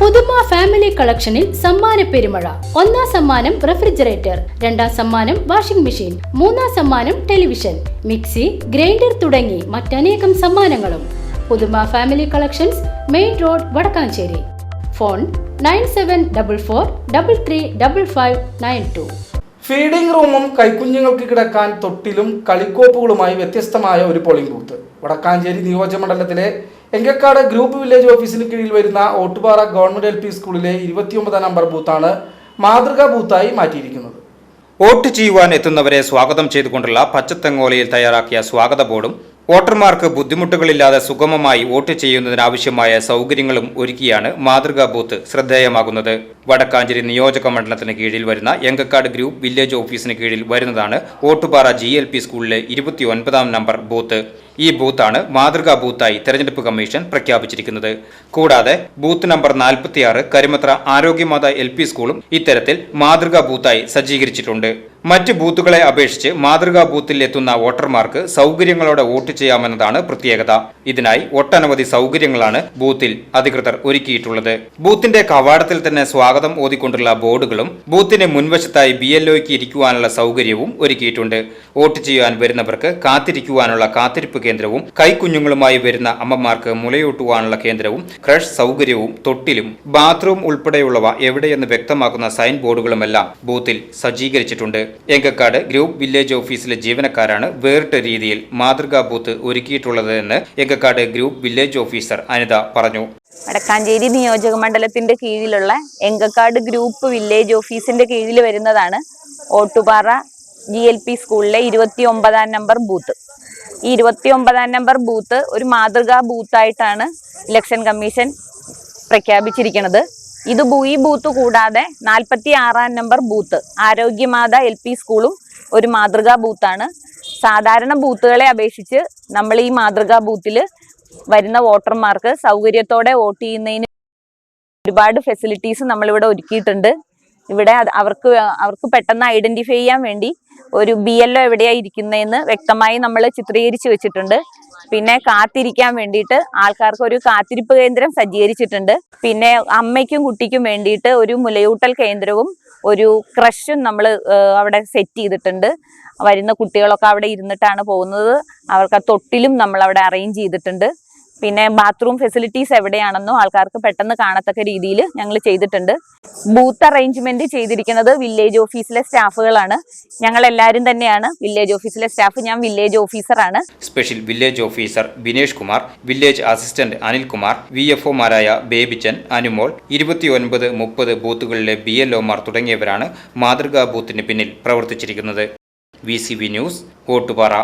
പുതുമ ഫാമിലി കളക്ഷനിൽ സമ്മാന പെരുമഴ. ഒന്നാം സമ്മാനം റെഫ്രിജറേറ്റർ രണ്ടാം സമ്മാനം വാഷിംഗ് മെഷീൻ മൂന്നാം സമ്മാനം ടെലിവിഷൻ മിക്സി ഗ്രൈൻഡർ തുടങ്ങി മറ്റനേകം സമ്മാനങ്ങളും. Puthuma family collections main road Vadakkanchery. Phone nine seven double four double three double five nine two. Feeding റൂമും കൈക്കുഞ്ഞുങ്ങൾക്ക് കിടക്കാൻ തൊട്ടിലും കളിക്കോപ്പുകളുമായി വ്യത്യസ്തമായ ഒരു പോളിംഗ് ബൂത്ത് വടക്കാഞ്ചേരി നിയോജകമണ്ഡലത്തിലെ എങ്കക്കാട് ഗ്രൂപ്പ് വില്ലേജ് ഓഫീസിന് കീഴിൽ വരുന്ന ഓട്ടുപാറ ഗവൺമെന്റ് എൽ പി സ്കൂളിലെ ഇരുപത്തിയൊമ്പതാം നമ്പർ ബൂത്താണ് മാതൃകാ ബൂത്തായി മാറ്റിയിരിക്കുന്നത്. വോട്ട് ചെയ്യുവാൻ എത്തുന്നവരെ സ്വാഗതം ചെയ്തുകൊണ്ടുള്ള പച്ചത്തെങ്ങോലയിൽ തയ്യാറാക്കിയ സ്വാഗത ബോർഡും വോട്ടർമാർക്ക് ബുദ്ധിമുട്ടുകളില്ലാതെ സുഗമമായി വോട്ട് ചെയ്യുന്നതിനാവശ്യമായ സൗകര്യങ്ങളും ഒരുക്കിയാണ് മാതൃകാ ബൂത്ത് ശ്രദ്ധേയമാകുന്നത്. വടക്കാഞ്ചേരി നിയോജക മണ്ഡലത്തിന് കീഴിൽ വരുന്ന എങ്കക്കാട് ഗ്രൂപ്പ് വില്ലേജ് ഓഫീസിന് കീഴിൽ വരുന്നതാണ് ഓട്ടുപാറ ജി എൽ പി സ്കൂളിലെ ഇരുപത്തിയൊൻപതാം നമ്പർ ബൂത്ത്. ഈ ബൂത്താണ് മാതൃകാ ബൂത്തായി തെരഞ്ഞെടുപ്പ് കമ്മീഷൻ പ്രഖ്യാപിച്ചിരിക്കുന്നത്. കൂടാതെ ബൂത്ത് നമ്പർ നാൽപ്പത്തിയാറ് കരിമത്ര ആരോഗ്യമാത എൽ പി സ്കൂളും ഇത്തരത്തിൽ മാതൃകാ ബൂത്തായി സജ്ജീകരിച്ചിട്ടുണ്ട്. മറ്റ് ബൂത്തുകളെ അപേക്ഷിച്ച് മാതൃകാ ബൂത്തിൽ എത്തുന്ന വോട്ടർമാർക്ക് സൗകര്യങ്ങളോടെ വോട്ട് ചെയ്യാമെന്നതാണ് പ്രത്യേകത. ഇതിനായി ഒട്ടനവധി സൗകര്യങ്ങളാണ് ബൂത്തിൽ അധികൃതർ ഒരുക്കിയിട്ടുള്ളത്. ബൂത്തിന്റെ കവാടത്തിൽ തന്നെ സ്വാഗതം ഓതിക്കൊണ്ടുള്ള ബോർഡുകളും ബൂത്തിന് മുൻവശത്തായി ബി എൽ ഇരിക്കുവാനുള്ള സൗകര്യവും ഒരുക്കിയിട്ടുണ്ട്. വോട്ട് ചെയ്യാൻ വരുന്നവർക്ക് കാത്തിരിക്കുവാനുള്ള കാത്തിരിപ്പ് കേന്ദ്രവും കൈക്കുഞ്ഞുങ്ങളുമായി വരുന്ന അമ്മമാർക്ക് മുലയൂട്ടുവാനുള്ള കേന്ദ്രവും ക്രഷ് സൗകര്യവും തൊട്ടിലും ബാത്റൂം ഉൾപ്പെടെയുള്ളവ എവിടെയെന്ന് വ്യക്തമാക്കുന്ന സൈൻ ബോർഡുകളുമെല്ലാം ബൂത്തിൽ സജ്ജീകരിച്ചിട്ടുണ്ട്. എങ്കക്കാട് ഗ്രൂപ്പ് വില്ലേജ് ഓഫീസിലെ ജീവനക്കാരാണ് വേറിട്ട രീതിയിൽ മാതൃകാ booth ഒരുക്കിയിട്ടുള്ളതെന്ന് Engakkad group village officer Anitha പറഞ്ഞു. വടക്കാഞ്ചേരി നിയോജക മണ്ഡലത്തിന്റെ കീഴിലുള്ള എങ്കക്കാട് ഗ്രൂപ്പ് വില്ലേജ് ഓഫീസിന്റെ കീഴിൽ വരുന്നതാണ് ഓട്ടുപാറ ജി എൽ പി സ്കൂളിലെ ഇരുപത്തി ഒമ്പതാം നമ്പർ ബൂത്ത്. ഈ ഇരുപത്തി ഒമ്പതാം നമ്പർ ബൂത്ത് ഒരു മാതൃകാ ബൂത്തായിട്ടാണ് ഇലക്ഷൻ കമ്മീഷൻ പ്രഖ്യാപിച്ചിരിക്കുന്നത്. ഇത് ഈ ബൂത്ത് കൂടാതെ നാൽപ്പത്തി ആറാം number booth. Arogyamatha L P സ്കൂളും ഒരു മാതൃകാ ബൂത്താണ്. സാധാരണ ബൂത്തുകളെ അപേക്ഷിച്ച് നമ്മൾ ഈ മാതൃകാ ബൂത്തിൽ വരുന്ന വോട്ടർമാർക്ക് സൗകര്യത്തോടെ വോട്ട് ചെയ്യുന്നതിന് ഒരുപാട് ഫെസിലിറ്റീസ് നമ്മളിവിടെ ഒരുക്കിയിട്ടുണ്ട്. ഇവിടെ അവർക്ക് അവർക്ക് പെട്ടെന്ന് ഐഡന്റിഫൈ ചെയ്യാൻ വേണ്ടി ഒരു ബി എൽ ഒ എവിടെയാ ഇരിക്കുന്നതെന്ന് വ്യക്തമായി നമ്മൾ ചിത്രീകരിച്ചു വെച്ചിട്ടുണ്ട്. പിന്നെ കാത്തിരിക്കാൻ വേണ്ടിയിട്ട് ആൾക്കാർക്ക് ഒരു കാത്തിരിപ്പ് കേന്ദ്രം സജ്ജീകരിച്ചിട്ടുണ്ട്. പിന്നെ അമ്മയ്ക്കും കുട്ടിക്കും വേണ്ടിയിട്ട് ഒരു മുലയൂട്ടൽ കേന്ദ്രവും ഒരു ക്രഷും നമ്മൾ അവിടെ സെറ്റ് ചെയ്തിട്ടുണ്ട്. വരുന്ന കുട്ടികളൊക്കെ അവിടെ ഇരുന്നിട്ടാണ് പോകുന്നത്. അവർക്ക് തൊട്ടിലും നമ്മൾ അവിടെ അറേഞ്ച് ചെയ്തിട്ടുണ്ട്. പിന്നെ ബാത്റൂം ഫെസിലിറ്റീസ് എവിടെയാണെന്നോ ആൾക്കാർക്ക് പെട്ടെന്ന് കാണത്തക്ക രീതിയിൽ ഞങ്ങൾ ചെയ്തിട്ടുണ്ട്. ബൂത്ത് അറേഞ്ച്മെന്റ് ചെയ്തിരിക്കുന്നത് വില്ലേജ് ഓഫീസിലെ സ്റ്റാഫുകളാണ് ഞങ്ങൾ എല്ലാവരും തന്നെയാണ് വില്ലേജ് ഓഫീസിലെ സ്റ്റാഫ് ഞാൻ വില്ലേജ് ഓഫീസറാണ് special village officer Binesh Kumar village assistant Anilkumar V F ഒമാരായ Babychan Anumol ഇരുപത്തിയൊൻപത് മുപ്പത് ബൂത്തുകളിലെ ബി എൽ ഒമാർ തുടങ്ങിയവരാണ് മാതൃകാ ബൂത്തിന് പിന്നിൽ പ്രവർത്തിച്ചിരിക്കുന്നത്. V C news Ottupara